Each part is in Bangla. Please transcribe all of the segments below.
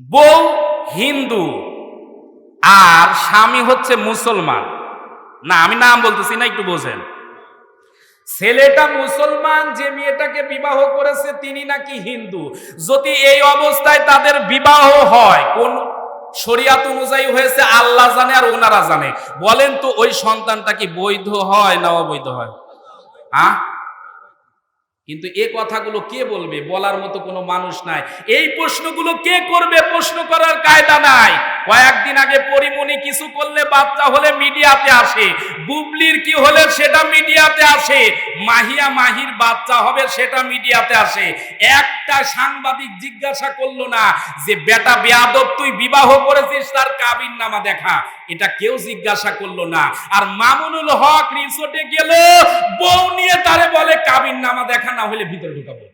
বউ হিন্দু, আর স্বামী হচ্ছে মুসলমান। না, আমি নাম বলতেছি না, একটু বোঝেন। ছেলেটা মুসলমান, যে মেয়েটাকে বিবাহ করেছে, তিনি নাকি হিন্দু। যদি এই অবস্থায় তাদের বিবাহ হয়, কোন শরিয়াত অনুযায়ী হয়েছে, আল্লাহ জানে আর ওনারা জানে। বলেন তো, ওই সন্তানটা কি বৈধ হয় না অবৈধ হয়? হ্যাঁ? কিন্তু এ কথাগুলো কে বলবে? বলার মতো কোনো মানুষ নাই। এই প্রশ্নগুলো কে করবে? প্রশ্ন করার কায়দা নাই। কয়েকদিন আগে পরিমণি কিছু করলে বাচ্চা হলে মিডিয়াতে আসে। বুবলির কি হলে সেটা মিডিয়াতে আসে? মাহিয়া মাহির বাচ্চা হবে, সেটা মিডিয়াতে আসে। একটা সাংবাদিক জিজ্ঞাসা করল না যে, বেটা বেয়াদব, তুই বিবাহ করেছিস, তার কাবিন নামা দেখা? এটা কেউ জিজ্ঞাসা করল না। আর মামুনুল হক রিসোর্টে গেল, বউ নিয়ে তারে বলে, কাবিন নামা দেখা, না হলে ভিতরে ঢুকাবো।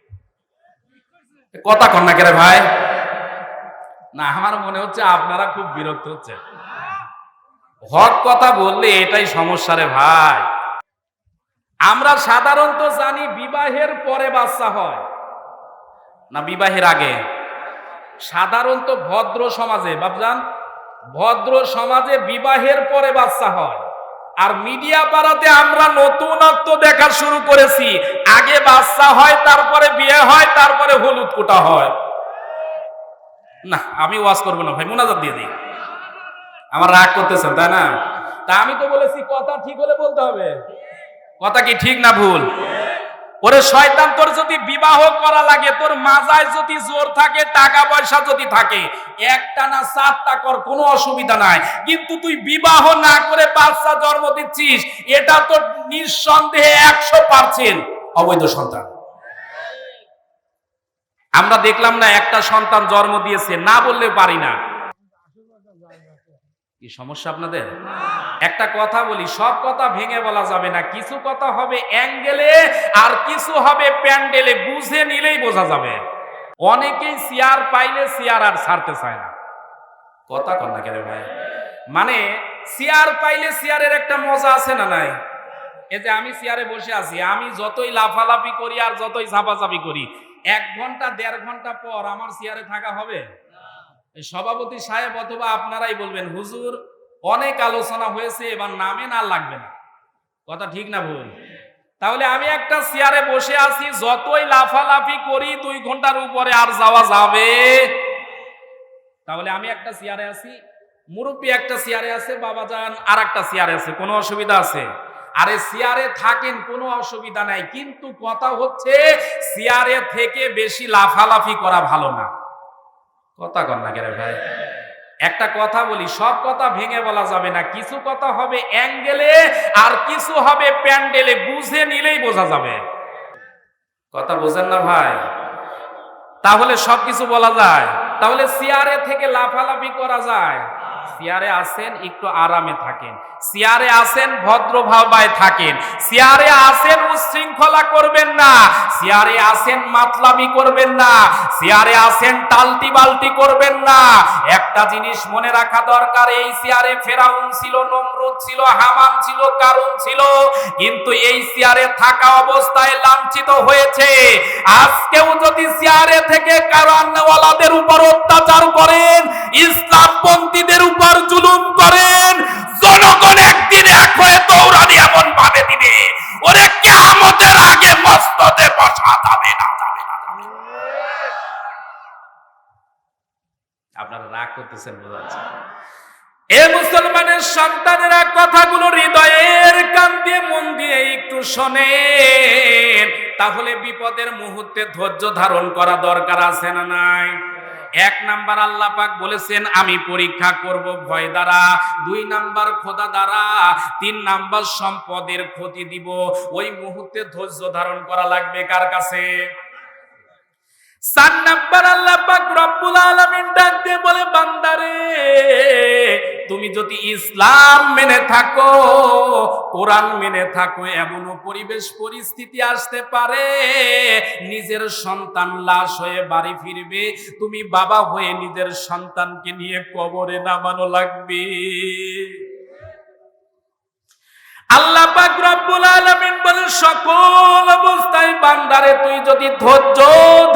কথা কন না কেরে ভাই। না, আমার মনে হচ্ছে আপনারা খুব বিরক্ত হচ্ছে হক কথা বললে এটাই সমস্যা রে ভাই। আমরা সাধারণত জানি বিবাহের পরে বাচ্চা হয়। না, বিবাহের আগে। সাধারণত ভদ্র সমাজে বাবজান ভদ্র সমাজে বিবাহের পরে বাচ্চা হয়। আর মিডিয়া পাড়াতে আমরা নতুনত্ব দেখা শুরু করেছি। আগে বাচ্চা হয়, তারপরে বিয়ে হয়, তারপরে হলুদ কোটা হয়। না, আমি ওয়াজ করব না ভাই, মোনাজাত দিয়ে দিই। আমার রাগ করতেছেন, তাই না? তা আমি তো বলেছি, কথা ঠিক হলে বলতে হবে। কথা কি ঠিক না ভুল? ওরে শয়তান, তোর যদি বিবাহ করা লাগে, তোর মাজায় যদি জোর থাকে, টাকা পয়সা যদি থাকে, একটা না চারটা কর, কোনো অসুবিধা নাই। কিন্তু তুই বিবাহ না করে বাচ্চা জন্ম দিচ্ছিস, এটা তো নিঃসন্দেহে একশো পার্সেন্ট অবৈধ সন্তান। আমরা দেখলাম না, একটা সন্তান জন্ম দিয়েছে, না বললে পারি না। কি সমস্যা আপনাদের? একটা কথা বলি, সব কথা ভেঙে বলা যাবে না। কিছু কথা হবে অ্যাঙ্গেলে আর কিছু হবে প্যান্ডেলে, বুঝে নিলেই বোঝা যাবে। অনেকেই চেয়ার পাইলে চেয়ার আর ছাড়তে চায় না। কথা কর না কেন ভাই? মানে চেয়ার পাইলে চেয়ারের একটা মজা আছে না নাই? এই যে আমি চেয়ারে বসে আছি, আমি যতই লাফালাফি করি আর যতই ঝাপাঝাপি করি, এক ঘণ্টা, দেড় ঘণ্টা পর আমার চেয়ারে থাকা হবে? সভাপতি সাহেব অথবা আপনারাই বলবেন, হুজুর, অনেক আলোচনা হয়েছে, এবার নামে না লাগবে না। কথা ঠিক না ভুল? তাহলে আমি একটা চেয়ারে বসে আছি, যতই লাফালাফি করি, দুই ঘণ্টার উপরে আর যাওয়া যাবে। তাহলে আমি একটা চেয়ারে আছি, মুরব্বী একটা চেয়ারে আছে বাবা যান আর একটা চেয়ারে আছে, কোনো অসুবিধা আছে? আরে চেয়ারে থাকেন, কোনো অসুবিধা নাই, কিন্তু কথা হচ্ছে, চেয়ারে থেকে বেশি লাফালাফি করা ভালো না। কথা কর না কেন ভাই? একটা কথা বলি, সব কথা ভেঙে বলা যাবে না। কিছু কথা হবে অ্যাঙ্গেলে আর কিছু হবে প্যান্ডেলে, বুঝে নিলেই বোঝা যাবে। কথা বোঝেন না ভাই? তাহলে সবকিছু বলা যায়। তাহলে চেয়ারে থেকে লাফালাফি করা যায়। চেয়ারে আসেন, একটু আরামে থাকেন। চেয়ারে আসেন, ভদ্রভাবায় থাকেন। চেয়ারে আসেন উচ্ছৃঙ্খলা করবেন না। চেয়ারে আসেন, মাতলামি করবেন না। চেয়ারে আসেন টালটি বালটি করবেন না। একটা জিনিস মনে রাখা দরকার, এই চেয়ারে ফেরাউন ছিল, নমরুদ ছিল হামান ছিল, কারুন ছিল। কিন্তু এই চেয়ারে থাকা অবস্থায় লাঞ্ছিত হয়েছে। আজকেও যদি চেয়ারে থেকে কারণওয়ালাদের উপর অত্যাচার করেন, ইসলামপন্থীদের উপর জুলুম করেন, জনগণ একদিন এক হয়ে দৌড়ানি এমন ভাবে দিবে। ওরে কেমতের আগে মস্ততে বসা যাবে না। আপনারা রাগ করতেছেন এ মুসলমানের সন্তানেরা কথাগুলো হৃদয়ের কান দিয়ে, মন দিয়ে একটু শোনেন। তাহলে বিপদের মুহূর্তে ধৈর্য ধারণ করা দরকার আছে না নাই? এক নাম্বার আল্লাহ পাক বলেছেন, আমি পরীক্ষা করব ভয় দ্বারা, দুই নাম্বার খোদা দ্বারা, তিন নাম্বার সম্পদের ক্ষতি দিব। ওই মুহূর্তে ধৈর্য ধারণ করা লাগবে কার কাছে? চার নাম্বার রব্বুল ডাক দিয়ে বলে, বান্দারে, তুমি যদি ইসলাম মেনে থাকো, কোরআন মেনে থাকো এমন পরিবেশ পরিস্থিতি আসতে পারে। নিজের সন্তান লাশ হয়ে বাড়ি ফিরবে, তুমি বাবা হয়ে নিজের সন্তানকে নিয়ে কবরে নামানো লাগবে। আল্লাহ পাক রব্বুল আলামিন বলে সকল অবস্থায় বান্দারে তুই যদি ধৈর্য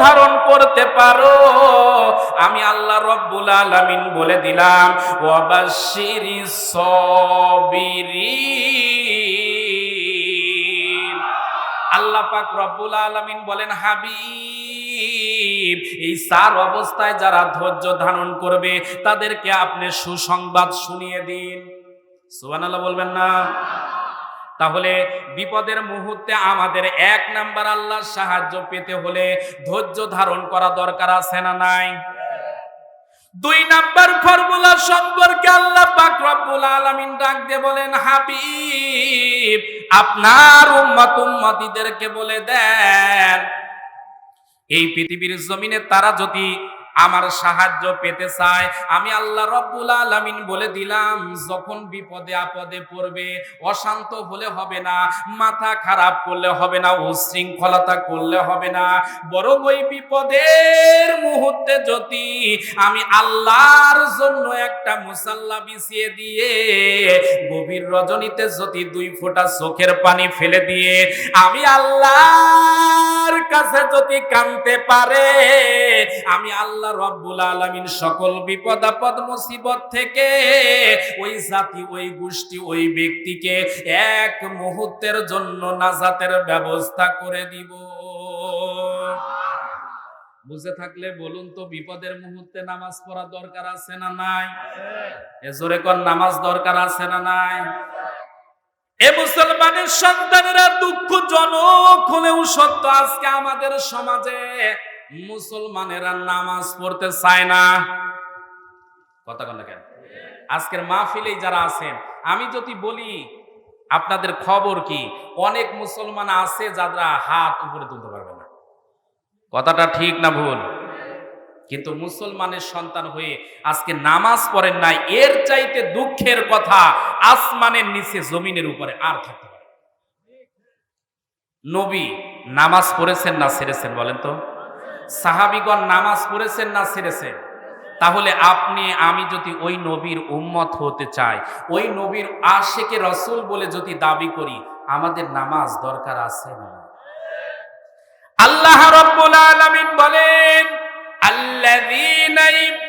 ধারণ করতে পারো, আমি আল্লাহ রব্বুল আলামিন বলে দিলাম ওয়াবাশশিরিস সাবিরিন। আল্লাহ পাক রব্বুল আলামিন বলেন, হাবিব, এই সার অবস্থায় যারা ধৈর্য ধারণ করবে, তাদেরকে আপনি সুসংবাদ শুনিয়ে দিন। সুবহানাল্লাহ বলবেন না। তাহলে বিপদের মুহূর্তে আমাদের এক নাম্বার আল্লাহর সাহায্য পেতে হলে ধৈর্য ধারণ করা দরকার আছে না নাই? দুই নাম্বার ফর্মুলা সম্পর্কে আল্লাহ পাক রব্বুল আলামিন ডাক দিয়ে বলেন, হাবিব, আপনার উম্মত উম্মতিদেরকে বলে দেন, এই পৃথিবীর জমিনে তারা যদি আমার সাহায্য পেতে চায়। আমি আল্লাহ রব্বুল আলামিন বলে দিলাম, যখন বিপদে আপদে পড়বে, অশান্ত হলে হবে না, মাথা খারাপ করলে হবে না, উশৃঙ্খলতা করলে হবে না। বরং ওই বিপদের মুহূর্তে যদি আমি আল্লাহর জন্য একটা মুসাল্লা বিছিয়ে দিয়ে, গভীর রজনীতে যদি দুই ফোঁটা চোখের পানি ফেলে দিয়ে, আমি আল্লাহর কাছে যদি কানতে পারে, আমি আল্লাহ রব্বুল আলামিন সকল বিপদ, আপদ, মুসিবত থেকে ওই জাতি, ওই গোষ্ঠী, ওই ব্যক্তিকে এক মুহূর্তের জন্য নাজাতের ব্যবস্থা করে দিব। বুঝে থাকলে বলুন তো, বিপদের মুহূর্তে নামাজ পড়া দরকার আছে না নাই? এ জোরে কর নামাজ দরকার আছে না নাই? এ মুসলমানের সন্তানেরা দুঃখজনক হলেও সত্য, আজকে আমাদের সমাজে মুসলমানেরা নামাজ পড়তে চায় না। কথা কন কেন? আজকের মাহফিলেই যারা আছেন, আমি যদি বলি, আপনাদের খবর কি? অনেক মুসলমান আছে যারা হাত উপরে তুলতে পারবে না। কথাটা ঠিক না ভুল? কিন্তু মুসলমানের সন্তান হয়ে আজকে নামাজ পড়েন নাই, এর চাইতে দুঃখের কথা আসমানের নিচে জমিনের উপরে আর থাকতে পারে নবী নামাজ পড়েছেন না ছেড়েছেন বলেন তো? সাহাবিগণ নামাজ পড়েছেন না ছেড়েছেন? তাহলে আপনি, আমি যদি ওই নবীর উম্মত হতে চাই, ওই নবীর আশেকে রসুল বলে যদি দাবি করি, আমাদের নামাজ দরকার আছে না? আল্লাহ রব্বুল আলামিন বলেন الذين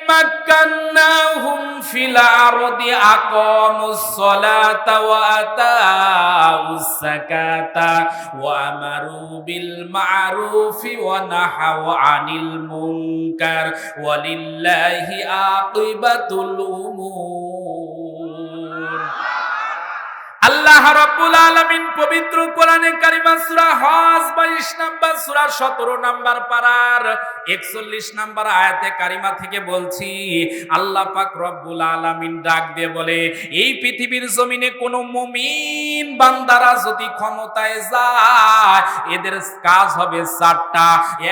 مكناهم في الأرض أقاموا الصلاة وأتاوا الزكاة وأمروا بالمعروف ونهوا عن المنكر ولله عاقبة الأمور আল্লাহ রাব্বুল আলামিন পবিত্র কোরআনে কারিমা সূরা হজ 22 নাম্বার সূরা 17 নাম্বার পারার 41 নাম্বার আয়াতে কারিমা থেকে বলছি, আল্লাহ পাক রব্বুল আলামিন ডাক দিয়ে বলে, এই পৃথিবীর জমিনে কোন মুমিন বান্দারা যদি ক্ষমতায় যায়, এদের কাজ হবে চারটা।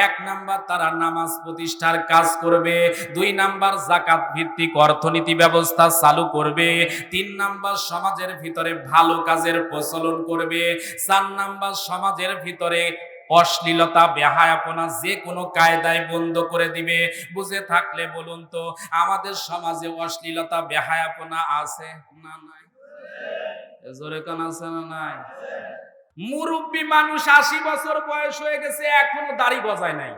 এক নাম্বার তারা নামাজ প্রতিষ্ঠার কাজ করবে, দুই নাম্বার জাকাত ভিত্তিক অর্থনীতি ব্যবস্থা চালু করবে, তিন নাম্বার সমাজের ভিতরে ভালো কাজের প্রচলন করবে, চার নাম্বার সমাজের ভিতরে অশ্লীলতা, বেহায়াপনা যে কোনো কায়দায় বন্ধ করে দিবে। বুঝে থাকলে বলুন তো, আমাদের সমাজে অশ্লীলতা, বেহায়াপনা আছে না নাই? জোরে কান আছে না নাই? মুরব্বী মানুষ আশি বছর বয়স হয়ে গেছে, এখনও দাড়ি গজায় নাই।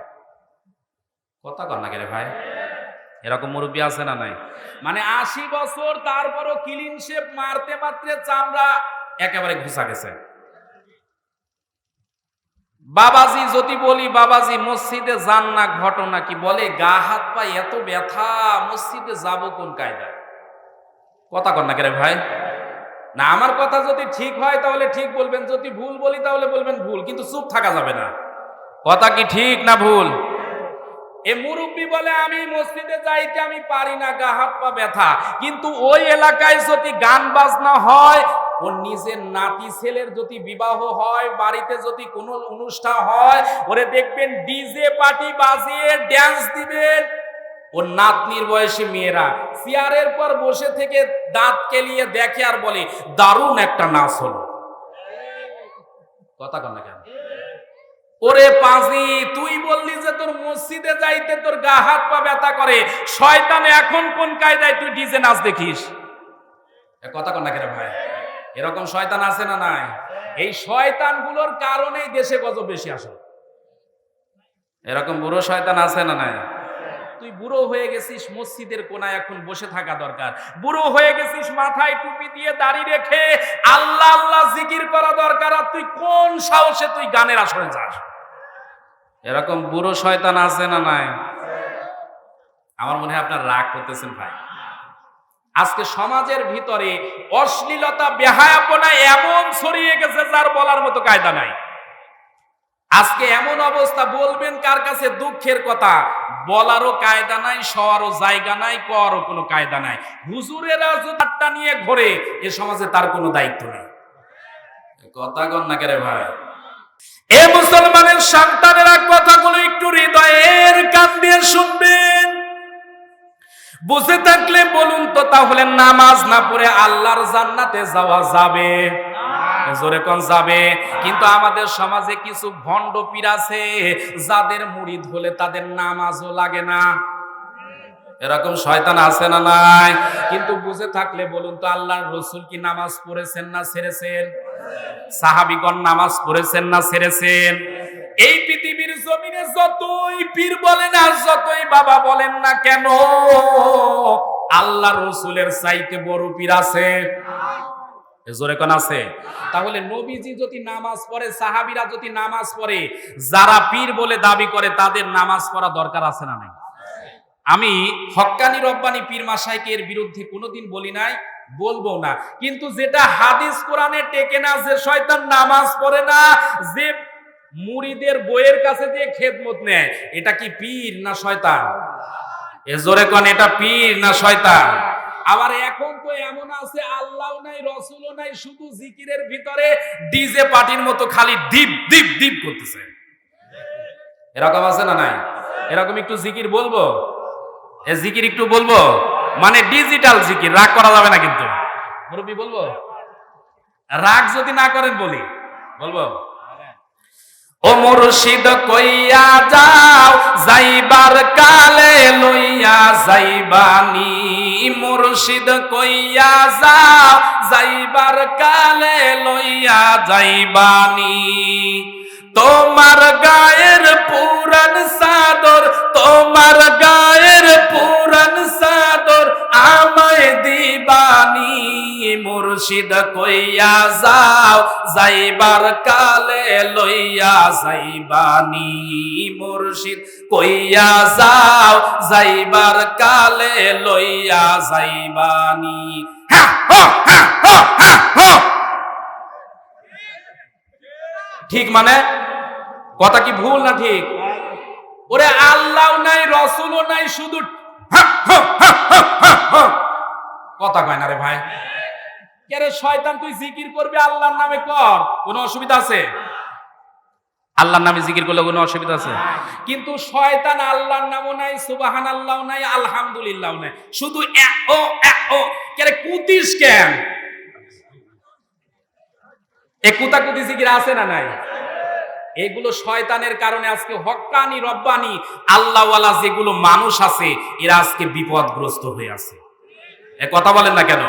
কথা কর না ভাই? এরকম মুরব্বী আছে না নাই? মানে আশি বছর, তারপরও ক্লিন শেপ মারতে মারতে চামড়া একেবারে ঘুষা গেছে। বাবাজি, যদি বলি, বাবাজি, মসজিদে যান না, ঘটনা কি? বলে, গা, হাত পা এত ব্যথা, মসজিদে যাব কোন কায়দায়? কথা কর না কে রে ভাই? না, আমার কথা যদি ঠিক হয়, তাহলে ঠিক বলবেন। যদি ভুল বলি, তাহলে বলবেন ভুল, কিন্তু চুপ থাকা যাবে না। কথা কি ঠিক না ভুল? এ মুরব্বী বলে, আমি মসজিদে যাইতে আমি পারি না, গা, হাত, পা ব্যথা। কিন্তু ওই এলাকায় যদি গান বাজনা হয় ওর নিজের নাতি ছেলের যদি বিবাহ হয়, বাড়িতে যদি কোনো অনুষ্ঠান হয়, ওরে দেখবেন ডিজে পার্টি বাজিয়ে ড্যান্স দিবেন। ওর নাতনির বয়সী মেয়েরা চেয়ারের পর বসে থেকে দাঁত কেলিয়ে দেখে আর বলে, দারুণ একটা নাচ হলো। কথা কন কেন? ওরে পাঁচি তুই বললি যে তোর মসজিদে যাইতে তোর গা হাত পা ব্যথা করে। শয়তান এখন কোন কায়দায় তুই ডিজে নাচ দেখিস? কথা কন না কেন ভাই? এরকম শয়তান আছে না নাই? এই শয়তানগুলোর কারণেই দেশে গজব বেশি আসে। এরকম বুড়ো শয়তান আছে না নাই? তুই বুড়ো হয়ে গেছিস, মসজিদের কোনায় এখন বসে থাকা দরকার। বুড়ো হয়ে গেছিস, মাথায় টুপি দিয়ে দাড়ি রেখে আল্লাহ আল্লাহ জিকির করা দরকার, আর তুই কোন সাহসে তুই গানের আসরে যাস? এরকম বুড়ো শয়তান আছে না নাই? আমার মনে হয় আপনার রাগ করতেছেন ভাই। আজকে সমাজের ভিতরে অশ্লীলতা, বেহায়াপনা এমন ছড়িয়ে গেছে যার বলার মতো কায়দা নাই। আজকে এমন অবস্থা, বলবেন কার কাছে দুঃখের কথা? বলারও কায়দা নাই, শোয়ারও জায়গা নাই করারও কোনো কায়দা নাই। হুজুরেরা জুতারটা নিয়ে ঘোরে, এ সমাজে তার কোনো দায়িত্ব নেই। কথা কন না কেরে ভাই। এ মুসলমানের সন্তানেরা কথাগুলো একটু হৃদয়ের কান দিয়ে শুনবেন বসে থাকলে বলুন তো তাহলে নামাজ না পড়ে আল্লাহর জান্নাতে যাওয়া যাবে? জোরে কোন যাবে? কিন্তু আমাদের সমাজে কিছু ভণ্ড পীর আছে যাদের মুড়িদ হলে তাদের নামাজও লাগে না। এরকম শয়তান আছে না নাই? কিন্তু বুঝে থাকলে বলুন তো আল্লাহর রসুল কি নামাজ পড়েছেন না ছেড়েছেন? সাহাবিগণ নামাজ পড়েছেন না ছেড়েছেন? এই পৃথিবীর জমিনে যতই পীর বলেন আর যতই বাবা বলেন না কেন, আল্লাহ রসুলের চাইতে বড় পীর আছে। জোরে কোন আছে? তাহলে নবীজি যদি নামাজ পড়ে, সাহাবিরা যদি নামাজ পড়ে, যারা পীর বলে দাবি করে তাদের নামাজ পড়া দরকার আছে না নাই? আমি হক্কানি রব্বানি পীর মাসাইকে এর বিরুদ্ধে কোনোদিন বলি নাই, বলব না। কিন্তু যেটা হাদিস কোরআনে টেকে না যে শয়তান নামাজ পড়ে না, যে মুড়িদের বইয়ের কাছে যে খেদমত নেয়, এটা কি পীর না শয়তান? এ জোরে কন, এটা পীর না শয়তান? আবার এখন তো এমন আছে, আল্লাহ নাই, রসুলও নাই, শুধু জিকিরের ভিতরে ডিজে পার্টির মতো খালি দীপ দীপ দীপ করতেছে। এরকম আছে না নাই? এরকম একটু জিকির বলব? এ জিকির একটু বলব? মানে ডিজিটাল জিকির, রাগ করা যাবে না কিন্তু। মুরব্বী, বলব? রাগ যদি না করেন বলি, বলব? ও মুর্শিদ কইয়া যাও, যাইবার কালে লইয়া যাইবানি। মুর্শিদ কইয়া যাও, যাইবার কালে লইয়া যাইবানি। তোমার গায়ের পুরান সাদর, তোমার গায়ের পুরান সাদর, আমায় দিবানি মুর্শিদ কইয়া যাও, যাইবার কালে লইয়া যাইবানি। মুর্শিদ কইয়া যাও, যাইবার কালে লইয়া যাইবানি। ঠিক মানে? কথা কি ভুল না ঠিক? ওরে আল্লাহ নাই, রসুলও নাই, শুধু। কথা কয় না রে ভাই? কেরে শয়তান, তুই জিকির করবি? আল্লাহর নামে কর। কোনো অসুবিধা আছে? আল্লাহর নামে জিকির করলে কোনো অসুবিধা আছে? কিন্তু শয়তান আল্লাহর নামও নাই সুবাহান আল্লাহ নাই আলহামদুলিল্লাহ নাই। শুধু ও ও। কেরে কুতিস কেন? এ জিকির আছে না নাই? এগুলো শয়তানের কারণে আজকে হক্কানি রব্বানি, আল্লাহওয়ালা যেগুলো মানুষ আছে, এরা আজকে বিপদগ্রস্ত হয়ে আছে। এ কথা বলেন না কেন?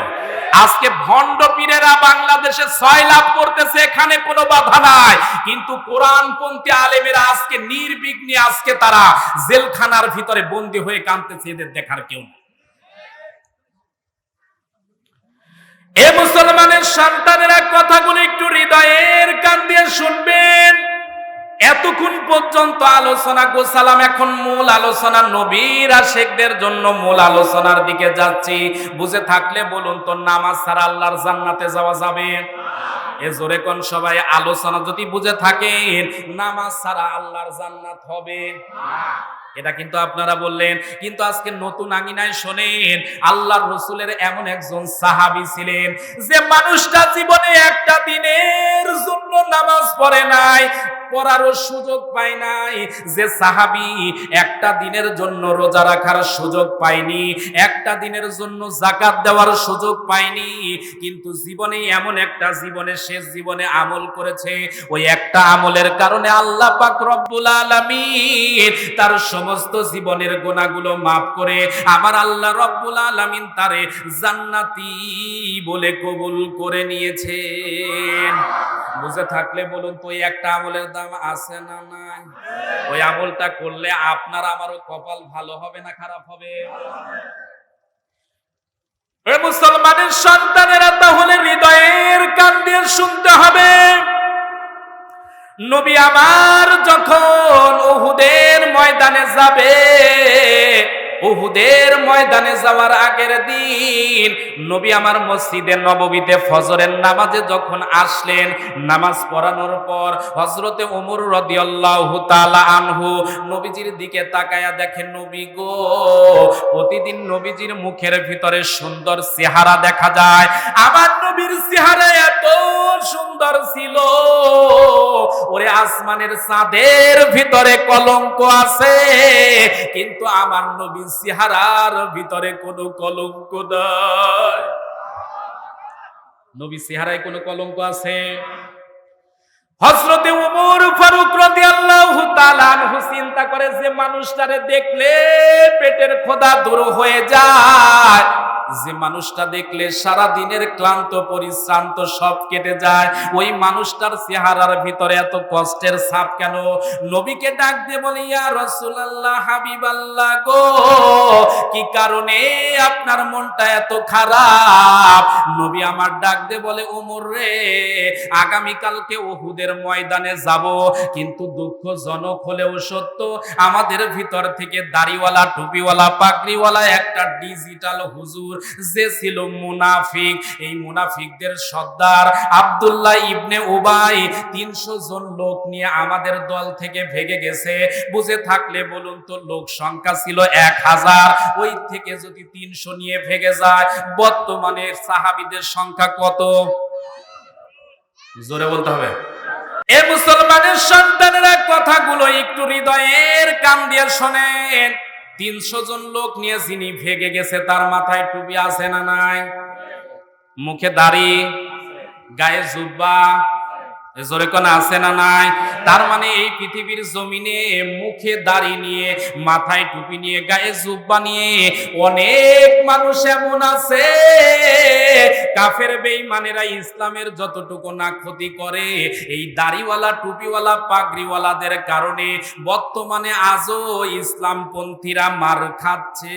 আজকে ভণ্ড পীরেরা বাংলাদেশে ছয় লাভ করতেছে, এখানে কোনো বাধা নাই। কিন্তু কোরআনপন্থী আলেমেরা আজকে নির্বিঘ্নে আজকে তারা জেলখানার ভিতরে বন্দি হয়ে কাঁদতেছে, এদের দেখার কেউ এ মুসলমানের সন্তানেরা কথাগুলো একটু হৃদয়ের কান দিয়ে শুনবেন। এতক্ষণ পর্যন্ত আলোচনা গোসালাম, এখন মূল আলোচনা নবীর আশেকদের জন্য মূল আলোচনার দিকে যাচ্ছি। বুঝে থাকলে বলুন তো, নামাজ ছাড়া আল্লাহর জান্নাতে যাওয়া যাবে? এ জোরে কোন সবাই আলোচনা যদি বুঝে থাকেন, নামাজ ছাড়া আল্লাহর জান্নাত হবে। এটা কিন্তু আপনারা বললেন, কিন্তু আজকে নতুন আঙিনায় শোনেন, আল্লাহর রসুলের এমন একজন সাহাবি ছিলেন, যে মানুষটা জীবনে একটা দিনের জন্য নামাজ পড়ে নাই পরারও সুযোগ পায় নাই। যে সাহাবি একটা দিনের জন্য রোজা রাখার সুযোগ পায়নি, একটা দিনের জন্য জাকাত দেওয়ার সুযোগ পায়নি, কিন্তু জীবনে এমন একটা জীবনে শেষ জীবনে আমল করেছে। ওই একটা আমলের কারণে আল্লাহ পাক রব্বুল আলামিন তার সমস্ত জীবনের গোনাগুলো মাফ করে, আমার আল্লাহ রব্বুল আলামিন তারে জান্নাতি বলে কবুল করে নিয়েছেন। বুঝে থাকলে বলুন তো একটা আমলের দাম আছে না নাই? ওই আমলটা করলে আপনার আমারও কপাল ভালো হবে না খারাপ হবে? মুসলমানের সন্তানেরা তাহলে হৃদয়ের কান দিয়ে শুনতে হবে। নবী আমার যখন উহুদের ময়দানে যাবে উহুদের ময়দানে যাওয়ার আগের দিন নবী আমার মসজিদে নববীতে ফজরের নামাজে যখন আসলেন, নামাজ পড়ানোর পর হজরতে ওমর রাদিয়াল্লাহু তাআলা আনহু নবীজির দিকে তাকায়া দেখেন নবী গো, প্রতিদিন নবীজির মুখের ভিতরে সুন্দর চেহারা দেখা যায়। আমার নবীর চেহারা এত সুন্দর ছিল। ওরে আসমানের চাঁদের ভিতরে কলঙ্ক আছে। কিন্তু আমার নবীর চেহারার ভিতরে কোনো কলঙ্ক নাই। নবী সিহারায় কোনো কলঙ্ক আছে? হজরতে উমর ফারুক রাদিয়াল্লাহু তাআলা আনহু চিন্তা করে যে মানুষটারে দেখলে পেটের খোদা দূর হয়ে যায়। যে মানুষটা দেখলে সারা দিনের ক্লান্ত, পরিশ্রান্ত, সব কেটে যায়, ওই মানুষটার চেহারার ভিতরে এত কষ্টের ছাপ কেন? নবীকে ডাক দিয়ে বলে, ইয়া রাসূলুল্লাহ, হাবিবাল্লাহ গো, কি কারণে আপনার মনটা এত খারাপ? নবী আমার ডাক দিয়ে বলে, ওমর রে আগামী কালকে ওহুদের ময়দানে যাব, কিন্তু দুঃখজনক হলেও সত্য, আমাদের ভিতর থেকে দাড়িওয়ালা, টুপিওয়ালা, পাগড়িওয়ালা, একটা ডিজিটাল হুজুর যে ছিল মুনাফিক, এই মুনাফিকদের সর্দার আব্দুল্লাহ ইবনে উবাই তিনশো জন লোক নিয়ে আমাদের দল থেকে ভেগে গেছে। বুঝে থাকলে বলুন তো, লোক সংখ্যা ছিল এক হাজার। ওই থেকে যদি তিনশো নিয়ে ভেগে যায়, বর্তমানে সাহাবিদের সংখ্যা কত? জোরে বলতে হবে। এ মুসলমানের সন্তানেরা কথাগুলো একটু হৃদয়ের কান দিয়ে শোনেন। তিনশো জন লোক নিয়ে যিনি ভেগে গেছে, তার মাথায় টুপি আছে না নাই? মুখে দাড়ি, গায়ে জুব্বা জোরে কোন, আছে না নাই? তার মানে এই পৃথিবীর জমিনে মুখে দাড়ি নিয়ে, মাথায় টুপি নিয়ে, গায়ে জুব্বা নিয়ে অনেক মানুষ এমন আছে। কাফের বেঈমানেরা ইসলামের যতটুকু না ক্ষতি করে, এই দাড়িওয়ালা, টুপিওয়ালা, পাগড়িওয়ালাদের কারণে বর্তমানে আজও ইসলামপন্থীরা মার খাচ্ছে।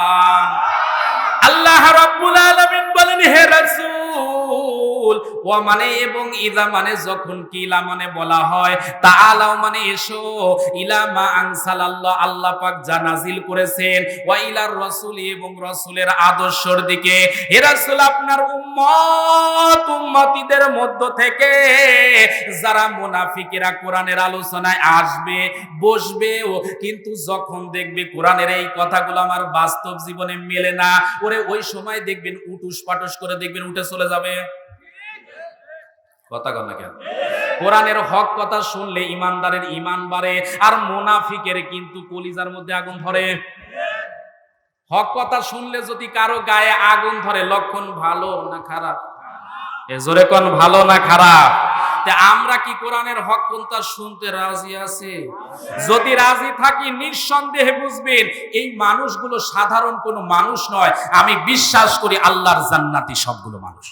আল্লাহ রাব্বুল আলামিন বলেন হে রাসূল ওয়া মানে এবং ইদা মানে যখন কিলা মানে বলা হয়, তাআলাও মানে এসো। ইলা মা আনসালাল্লাহ, আল্লাহ পাক যা নাজিল করেছেন। ওয়া ইলার রাসূল এবং রাসূলের আদর্শর দিকে। হে রাসূল, আপনার উম্মত, উম্মতিদের মধ্য থেকে যারা মুনাফিকেরা কোরআনের আলোচনায় আসবে, বসবে ও কিন্তু যখন দেখবে কোরআনের এই কথাগুলো আমার বাস্তব জীবনে মেলে না, ওরে ওই সময় দেখবেন উটুস পাটুস করে দেখবেন উঠে চলে যাবে। কথা না কেন? কোরআনের হক কথা শুনলে ইমানদারের ইমান বাড়ে আর মুনাফিকের কিন্তু কলিজার মধ্যে আগুন ধরে। হক কথা শুনলে যদি কারও গায়ে আগুন ধরে, লক্ষণ ভালো না খারাপ? কোন, ভালো না খারাপ? আমরা কি কোরআনের হক কোনটা শুনতে রাজি আছি? যদি রাজি থাকি, নিঃসন্দেহে বুঝবেন, এই মানুষগুলো সাধারণ কোনো মানুষ নয়। আমি বিশ্বাস করি আল্লাহর জান্নাতি সবগুলো মানুষ।